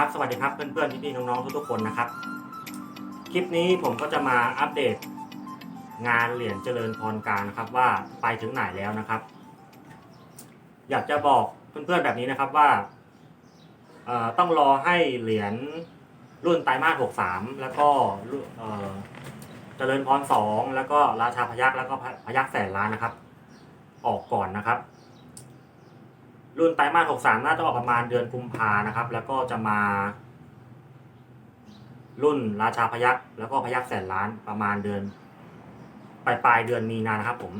ครับสวัสดีครับเพื่อนๆพี่ๆน้องๆทุกๆคนนะครับ คลิปนี้ผมก็จะมาอัปเดต งานเหรียญเจริญพรการนะครับว่าไปถึงไหนแล้วนะครับ อยากจะบอกเพื่อนๆแบบนี้นะครับว่าต้องรอให้เหรียญรุ่นไตรมาส63 แล้วก็เอ่อเจริญพร2แล้วก็ราชาพยักษ์แล้วก็พยักษ์แสนล้านนะครับ ออกก่อนนะครับ รุ่นไตรมาส63น่าจะออกประมาณเดือนกุมภานะครับ แล้วก็จะมา รุ่นราชาพยักษ์แล้วก็พยักษ์แสนล้านประมาณเดือนปลายปลายเดือนมีนานะครับผม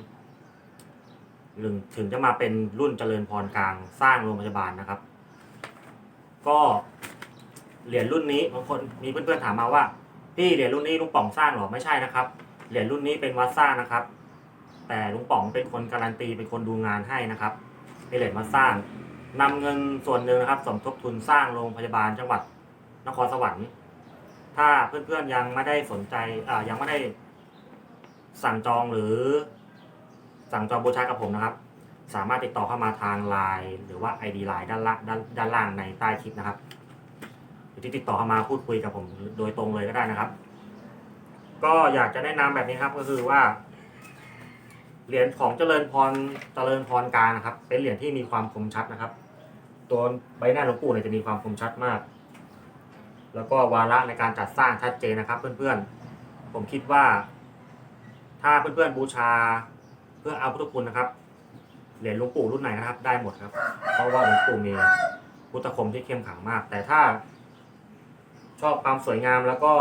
ถึงถึงจะมาเป็นรุ่นเจริญพรกลางสร้างโรงพยาบาลนะครับ ก็เหรียญรุ่นนี้บางคนมีเพื่อนๆถามมาว่าพี่เหรียญรุ่นนี้ลุงป๋องสร้างหรอไม่ใช่นะครับเหรียญรุ่นนี้เป็นวัดสร้างนะครับ แต่ลุงป๋องเป็นคนการันตีเป็นคนดูงานให้นะครับ เป็นเหรียญวัดสร้างนำเงินส่วนหนึ่งนะครับ สมทบทุนสร้างโรงพยาบาลจังหวัดนครสวรรค์ ถ้าเพื่อนๆยังไม่ได้สนใจอ่ายังไม่ได้สั่งจองหรือสั่งจองบูชากับผมนะครับ สามารถติดต่อเข้ามาทางไลน์หรือว่า ID ไลน์ด้านล่างด้านด้านล่างในใต้คลิปนะครับหรือที่ติดต่อเข้ามาพูดคุยกับผมโดยตรงเลยก็ได้นะครับ ก็อยากจะแนะนำแบบนี้ครับก็คือว่า เหรียญของเจริญพรเจริญพรกางนะครับ เป็นเหรียญที่มีความคมชัดนะครับ ตัวใบหน้าหลวงปู่เนี่ยจะมีความคมชัดมาก แล้วก็วาระในการจัดสร้างชัดเจนนะครับ เพื่อนๆ ผมคิดว่า ถ้าเพื่อนๆบูชาเพื่อเอาพุทธคุณนะครับเหรียญหลวงปู่รุ่นไหนนะครับ ได้หมดครับ เพราะว่าหลวงปู่มีพุทธคมที่เข้มขลังมาก แต่ถ้า ชอบความสวยงามแล้วก็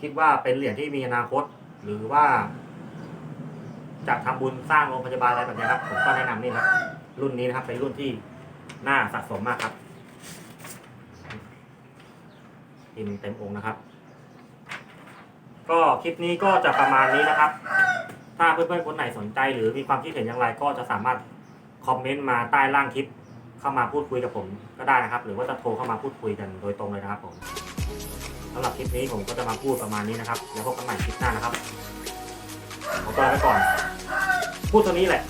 คิดว่าเป็นเหรียญที่มีอนาคต หรือว่า จะทำบุญสร้างโรงพยาบาลอะไรแบบนี้ครับ ผมก็แนะนำนี่ครับ รุ่นนี้นะครับเป็นรุ่นที่น่าสะสมมากครับพิมเต็มองค์นะครับ ก็คลิปนี้ก็จะประมาณนี้นะครับ ถ้าเพื่อนๆคนไหนสนใจ หรือมีความคิดเห็นอย่างไรก็จะสามารถคอมเมนต์มาใต้ล่างคลิปเข้ามาพูดคุยกับผมก็ได้นะครับ หรือว่าจะโทรเข้ามาพูดคุยกันโดยตรงเลยนะครับผมสำหรับคลิปนี้ผมก็จะมาพูดประมาณนี้นะครับ แล้วพบกันใหม่คลิปหน้านะครับขอตัวไปก่อน พูดเท่านี้แหละ